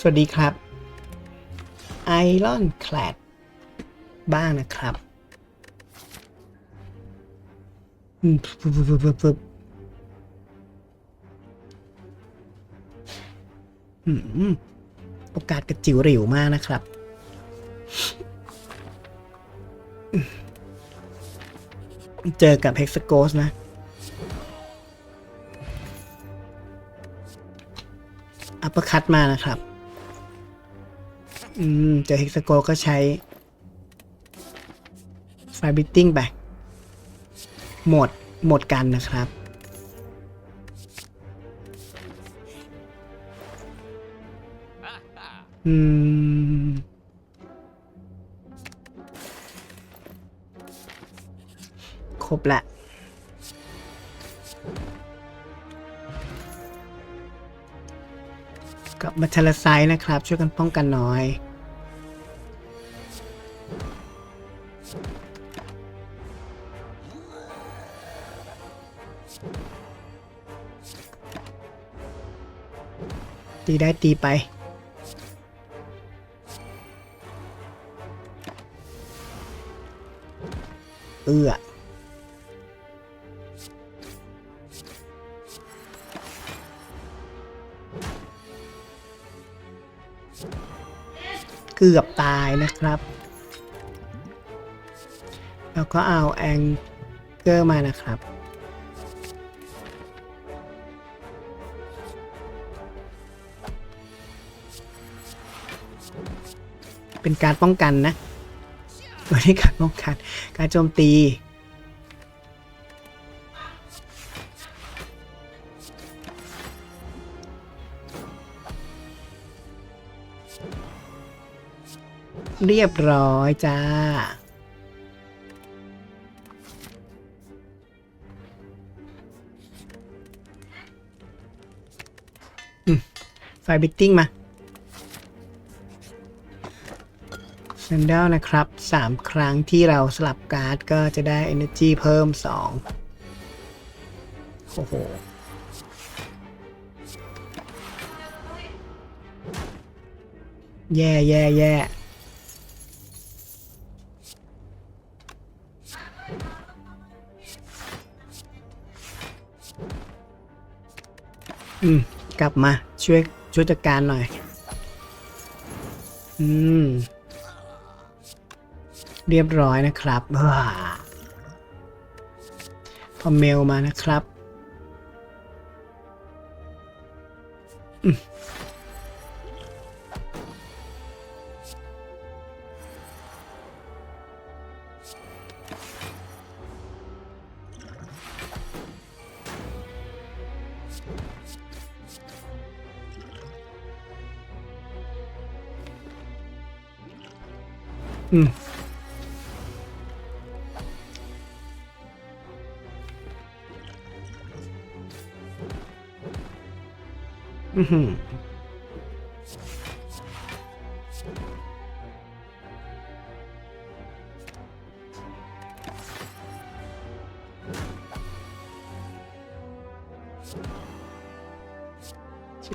สวัสดีครับไอรอนแคลดบ้างนะครับอืมโอกาสกระจิ๋วหริวมากนะครับ เจอกับเฮกซ a โกสนะอัปเปอร์คัตมานะครับ อืม เจอเฮกซโกก็ใช้ไฟบิตติ้งไป หมด หมดกันนะครับ อืม ครบละกับมาทลไซนะครับ ช่วยกันป้องกันหน่อย ตีได้ตีไป เอื้อเกือบตายนะครับ แล้วก็เอาแองเกอร์มานะครับ เป็นการป้องกันนะไม่ใช่การป้องกัน การโจมตี เรียบร้อยจ้าไฟบิตติ้งมา เซนเดลนะครับ 3 ครั้งที่เราสลับการ์ดก็จะได้ Energy เพิ่ม 2 โอ้โห แย่แย่แย่อืม กลับมาช่วยช่วยจัดการหน่อย อืม เรียบร้อยนะครับพอเมลมานะครับ สิ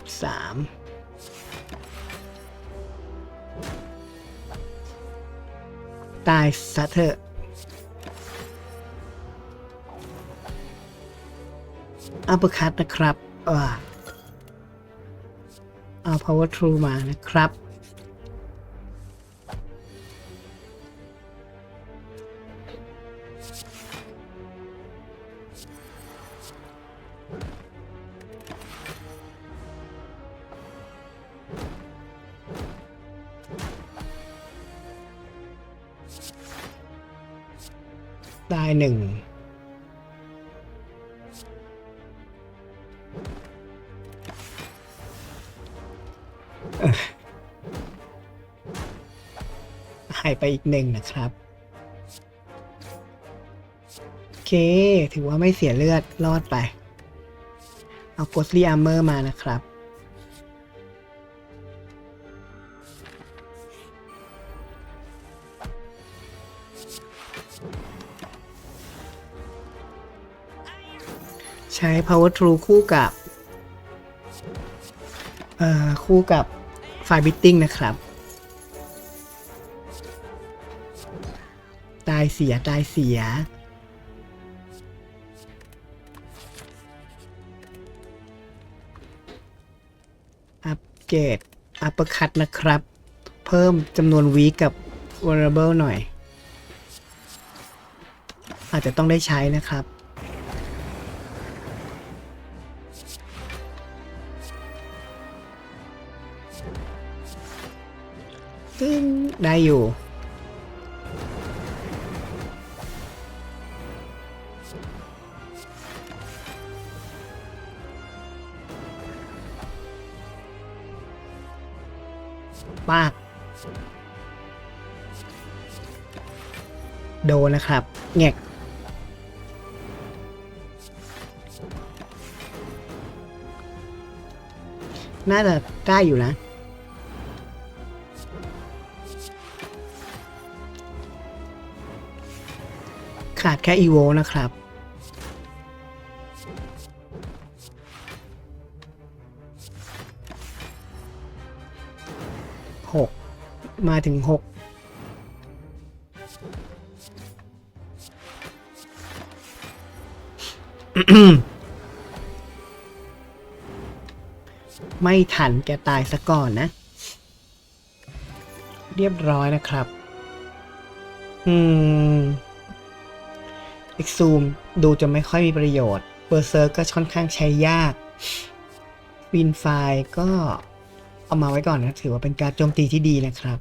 บสามตายซะเถอะอัปเปอร์คัตนะครับอ่า เอา power true มานะครับ หายไปอีกหนึ่งนะครับ โอเค ถือว่าไม่เสียเลือดรอดไป เอาโกสลีอาร์เมอร์มานะครับ ใช้ power true คู่กับ เอ่อ คู่กับไฟบิตติ้งนะครับายเสียตายเสีย อัปเกรดอัปคัตนะครับ เพิ่มจำนวนวีกับ variable หน่อย อาจจะต้องได้ใช้นะครับได้อยู่ ดนะครับแงกน่าจะได้อยู่นะ ขาดแค่อีโวนะครับ หก มาถึงหก ไม่ทันแกตายซะก่อนนะ เรียบร้อยนะครับ อืมเอ็กซูมดูจะไม่ค่อยมีประโยชน์เบอร์เซอร์ก็ค่อนข้างใช้ยากวินไฟก็เอามาไว้ก่อนนะ ถือว่าเป็นการโจมตีที่ดีนะครับ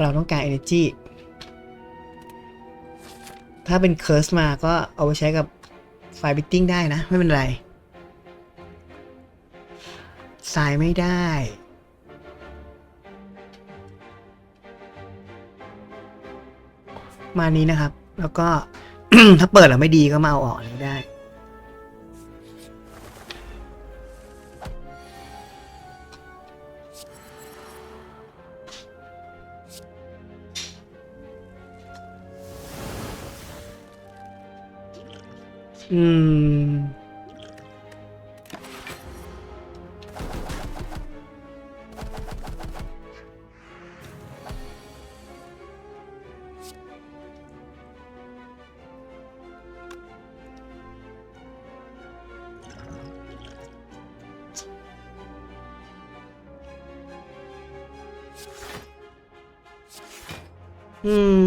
เราต้องการ Energy ถ้าเป็นเคิร์สมาก็เอาไปใช้กับไฟบิตติ้งได้นะ ไม่เป็นไรสายไม่ได้ มานี้นะครับ แล้วก็ถ้าเปิดแล้วไม่ดีก็มาเอาออกได้ อืม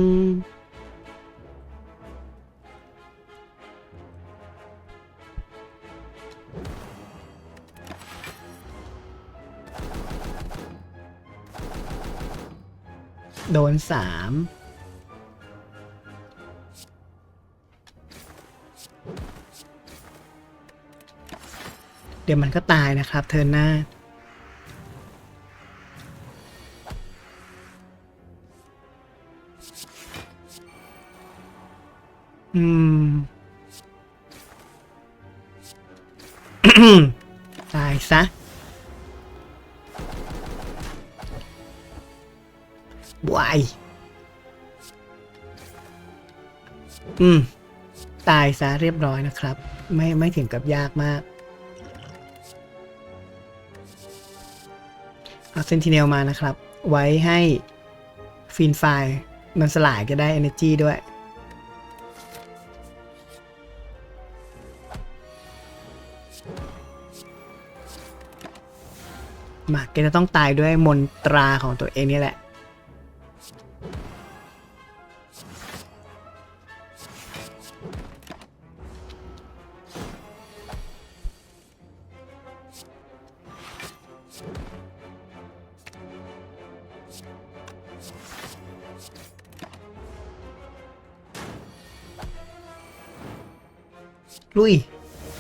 ดนสามเดี๋ยวมันก็ตายนะครับ เทินหน้า อืม อืม ตายซะเรียบร้อยนะครับ ไม่ไม่ถึงกับยากมากเอาเซนติเนลมานะครับ ไว้ให้ฟินไฟมันสลายก็ได้ Energy ด้วย มาแกจะต้องตายด้วยมนตราของตัวเองนี่แหละ ลุย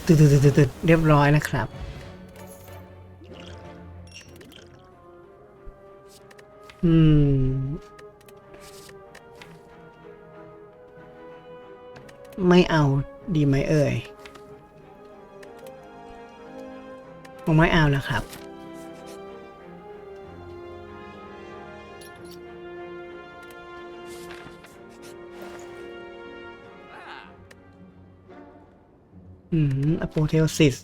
ตึดตึดตืดตืดเรียบร้อยนะครับ อืม ไม่เอาดีไหมเอ่ยผมไม่เอานะครับ อืมอโปเทลซิส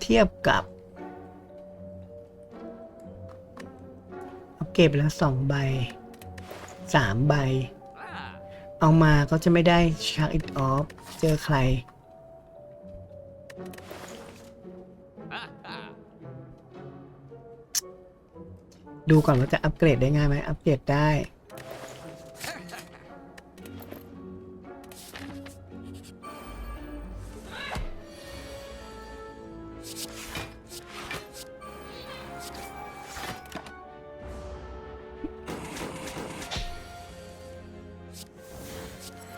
เทียบกับเอาเก็บแล้วสองใบสามใบ เอามาก็จะไม่ได้ชาร์กอิดออฟ เจอใคร ดูก่อนว่าจะอัปเกรดได้ง่ายไหมอัปเกรดได้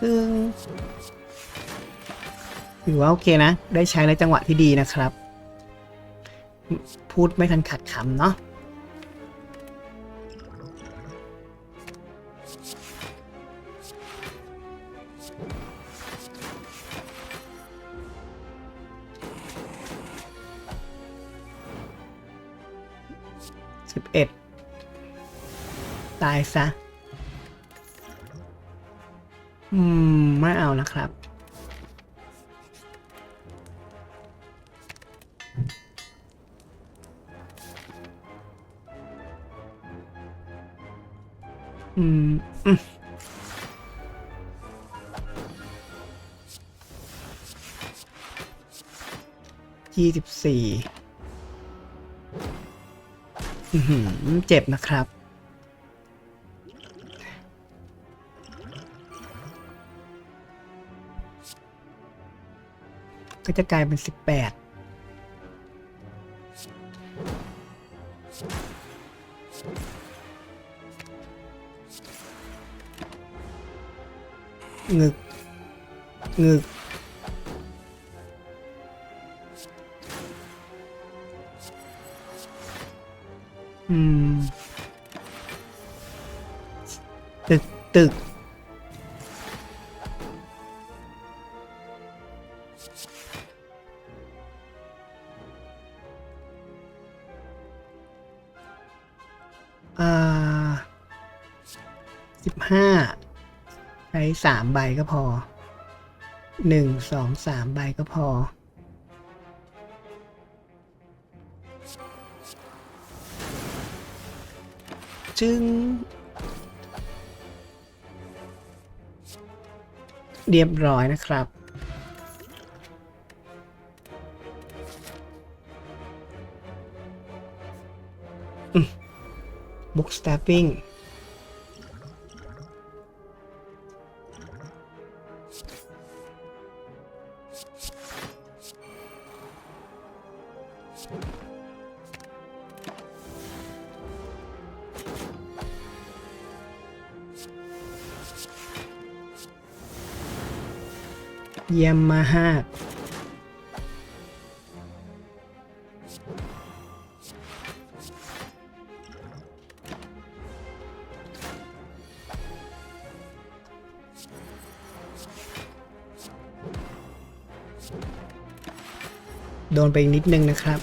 ซึ่งถือว่าโอเคนะ ได้ใช้ในจังหวะที่ดีนะครับ พูดไม่ทันขัดคำเนาะ ตายซะ อืม ไม่เอานะครับ อืม อืมยี่สิบสี่อื้อหือเจ็บนะครับ ก็จะกลายเป็นสิบแปดงึกงึกอืมตึกตึก สามใบก็พอหนึ่งสองสามใบก็พอ จึง เรียบร้อยนะครับ บุ๊กสแตปปิ้ง โดนไปนิดนึงนะครับ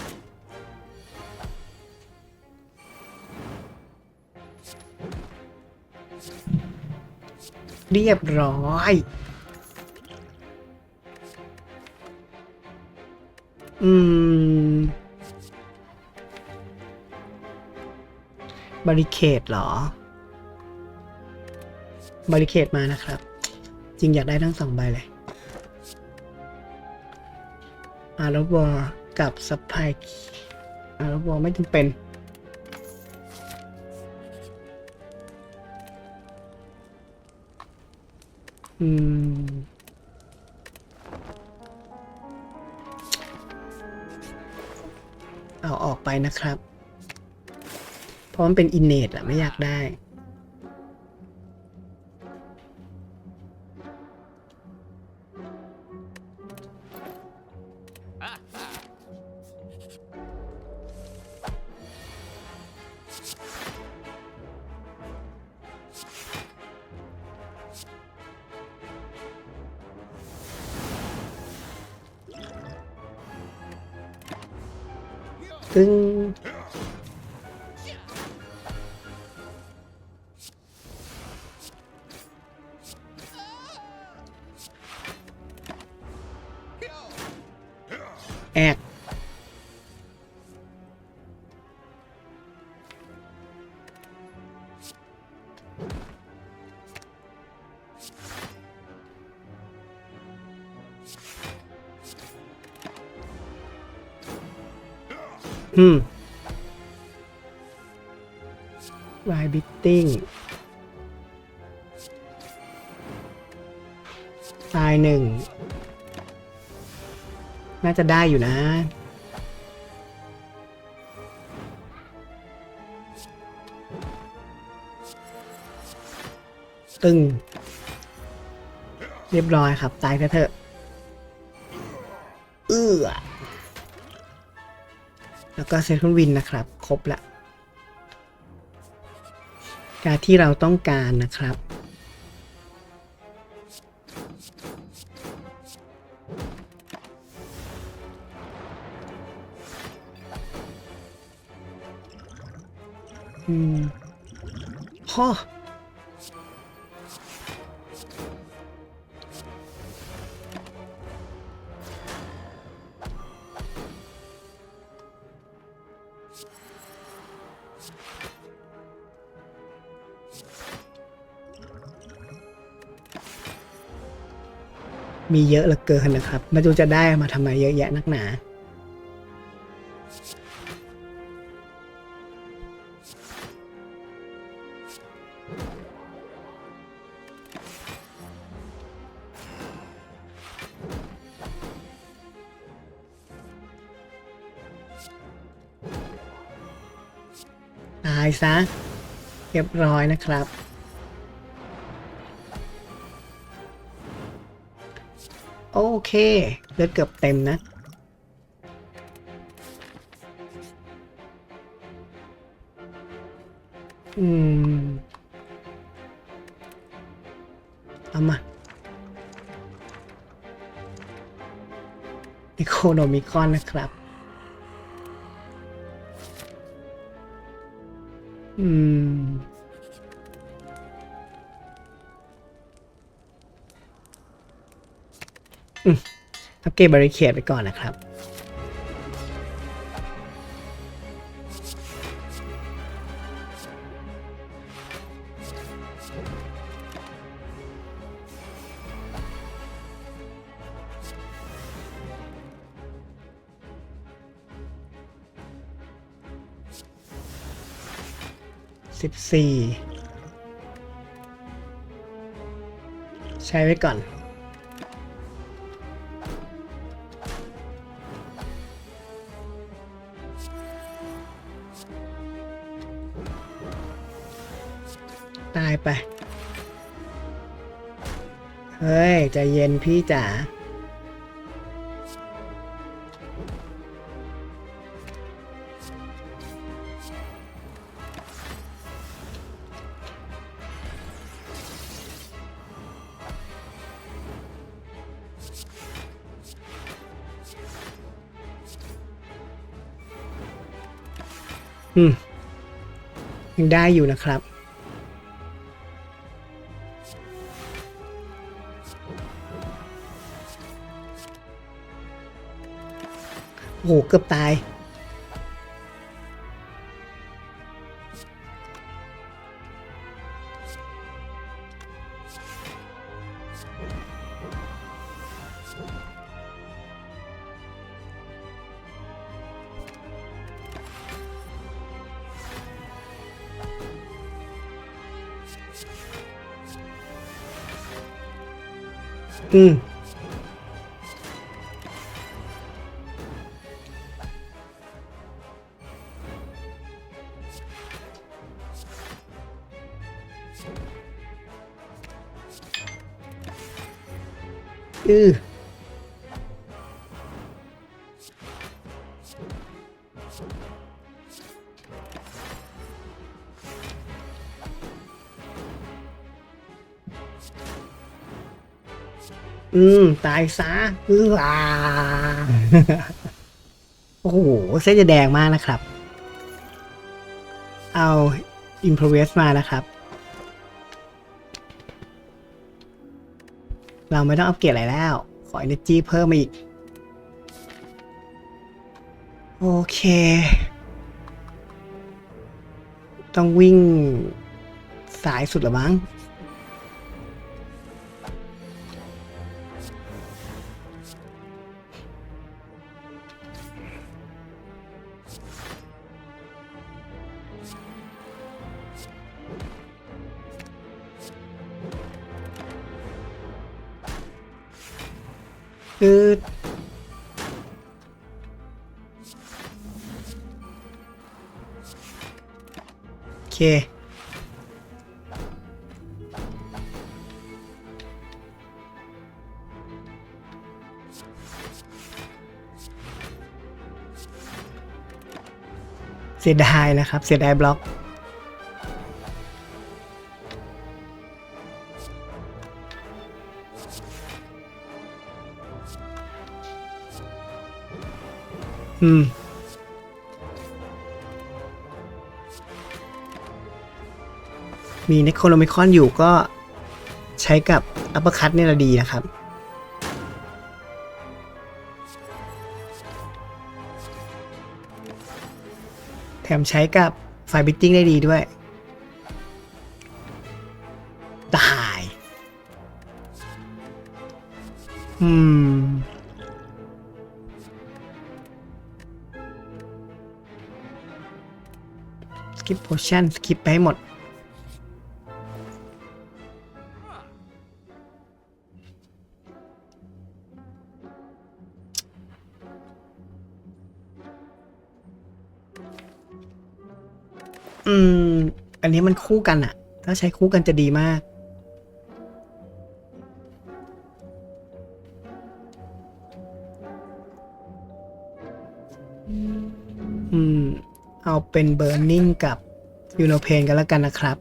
เรียบร้อยอืม บริเคดเหรอ บริเคดมานะครับ จริงอยากได้ทั้งสองใบเลย อารวอกับสปายอารวอไม่จำเป็น อืม เอาออกไปนะครับ เพราะมันเป็นอินเนตอะไม่อยากได้ อืมวายบิตติ้งตายหนึ่ง น่าจะได้อยู่นะตึง เรียบร้อยครับ ตายเถอะ ก็เซทคุณวินนะครับ ครบละ การที่เราต้องการนะครับ อืมฮ่อ มีเยอะเหลือเกินนะครับไมาดูจะได้มาทำไมเยอะแยะนักหนา ตายซะเรียบร้อยนะครับ เคเลือดเกือบเต็มนะ อืม เอามานิโคโนมิคอนนะครับ อืม อัปเกรดบริเคดไปก่อนนะครับสิบสี่ใช้ไว้ก่อน ตายไป เฮ้ยใจเย็นพี่จ๋าอืมยังได้อยู่นะครับ หเกือบตาย อืม ตายซะอืออ่าโอ้โห เส้นจะแดงมากนะครับ เอา i m p r o v i s มานะครับ เราไม่ต้องอัปเกรดอะไรแล้ว ขอ energy เพิ่มมาอีก โอเค ต้องวิ่งสายสุดหรือมั้ง อืดโอเค เสียดายนะครับ เสียดายบล็อก อืมมีเนโคโนมิคอนอยู่ก็ใช้กับอัปเปอร์คัตเนี่ยละดีนะครับ แถมใช้กับไฟบิตติ้งได้ดีด้วย ตาย อืม ชั่นสกิปไปให้หมด อืม อันนี้มันคู่กันอะถ้าใช้คู่กันจะดีมากอืม เอาเป็นเบ r ร์นิ่งกับ ยูโนเพนกันแล้วกันนะครับ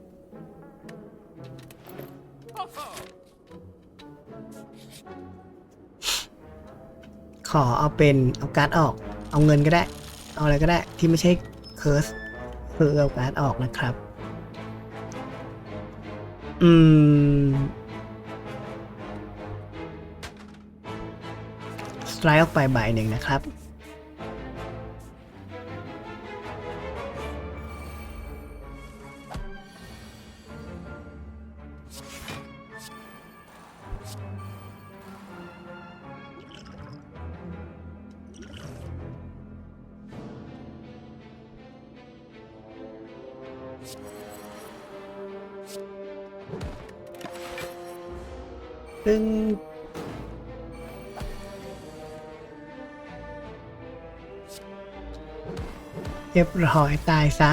ขอเอาเป็น เอาการ์ดออก เอาเงินก็ได้ เอาอะไรก็ได้ที่ไม่ใช่เคิร์สคือเอาการ์ดออกนะครับ อืมสไลด์ออกไปใบหนึ่งนะครับ รียบร้อยตายซะ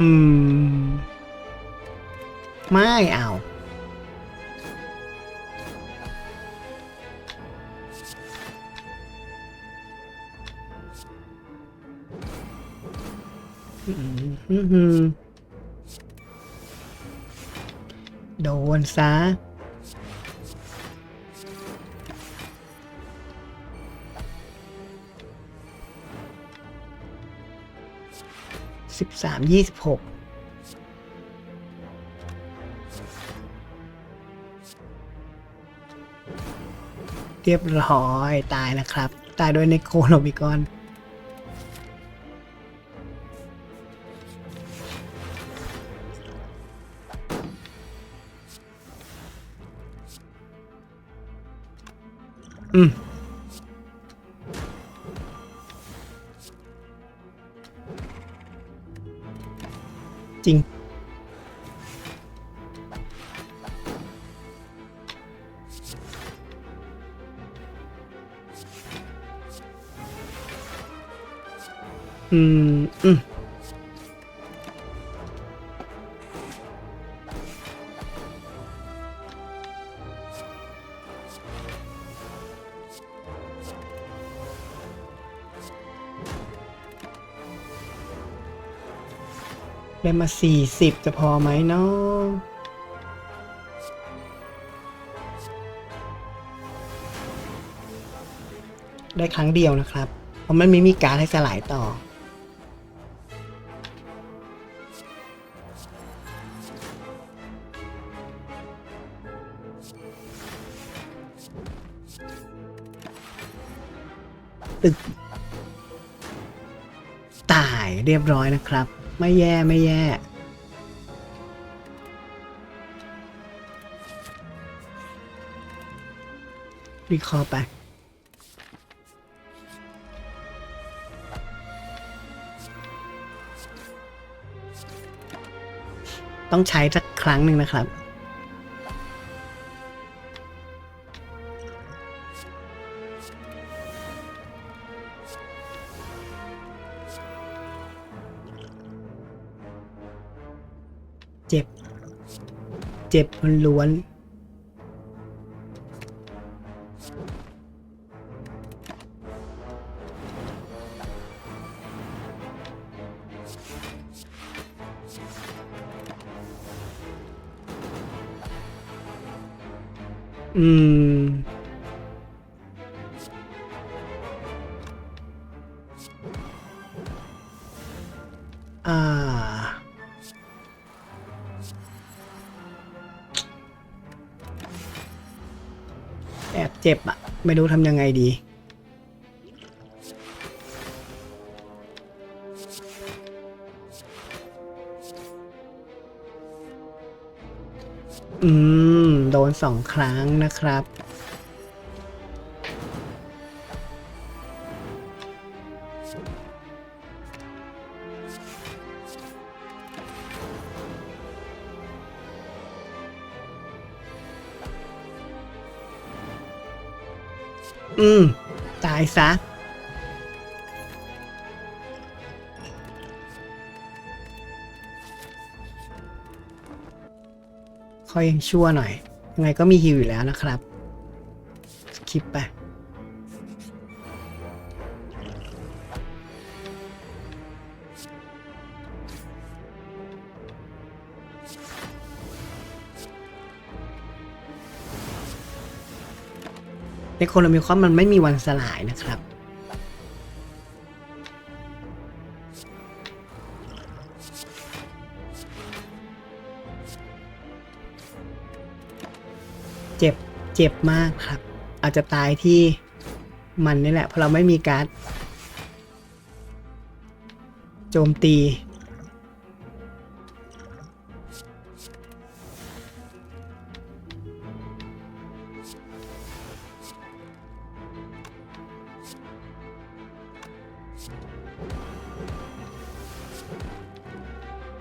อืม ไม่เอาอืมฮึ่ม โดนซะสิบสามยี่สิบหกเรียบร้อยตายแล้วครับ ตายด้วยในโคโนมิกอน อืม อืมได้มาสี่สิบจะพอไหมเนาะได้ครั้งเดียวนะครับ เพราะมันไม่มีการให้สลายต่อ ตึก ตายเรียบร้อยนะครับ ไม่แย่ไม่แย่ รีคอร์ไปต้องใช้สักครั้งหนึ่งนะครับ เจ็บมันล้วนอืม อ่า เจ็บอะไม่รู้ทำยังไงดี อืม โดนสองครั้งนะครับายซะเขายังชั่วหน่อย ยังไงก็มีฮิวอยู่แล้วนะครับ คลิปไป ในโคโนมิคอนมันไม่มีวันสลายนะครับเจ็บ เจ็บมากครับ อาจจะตายที่มันนี่แหละ เพราะเราไม่มีการ์ด โจมตี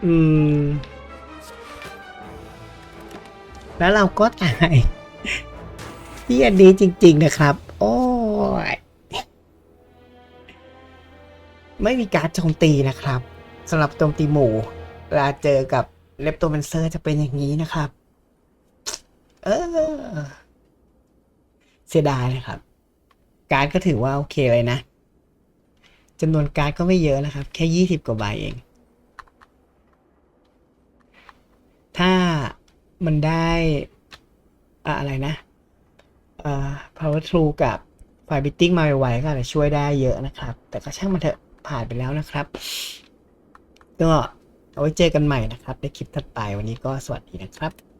อืม แล้วเราก็ตายที่อันนี้จริง ๆ นะครับ โอ้ย ไม่มีการโจมตีนะครับสำหรับโจมตีหมูเวลาเจอกับเลปโตเมนเซอร์จะเป็นอย่างนี้นะครับ เออ เสียดายนะครับ การก็ถือว่าโอเคเลยนะจำนวนการก็ไม่เยอะนะครับ แค่ยี่สิบกว่าใบเอง ถ้า มันได้อะอะไรนะเอ่อ power true กับไฟบิตติ้งมาไวๆก็อาจจะช่วยได้เยอะนะครับ แต่ก็ช่างมันเถอะผ่านไปแล้วนะครับก็เอาไว้เจอกันใหม่นะครับ ในคลิปถัดไปวันนี้ก็สวัสดีนะครับ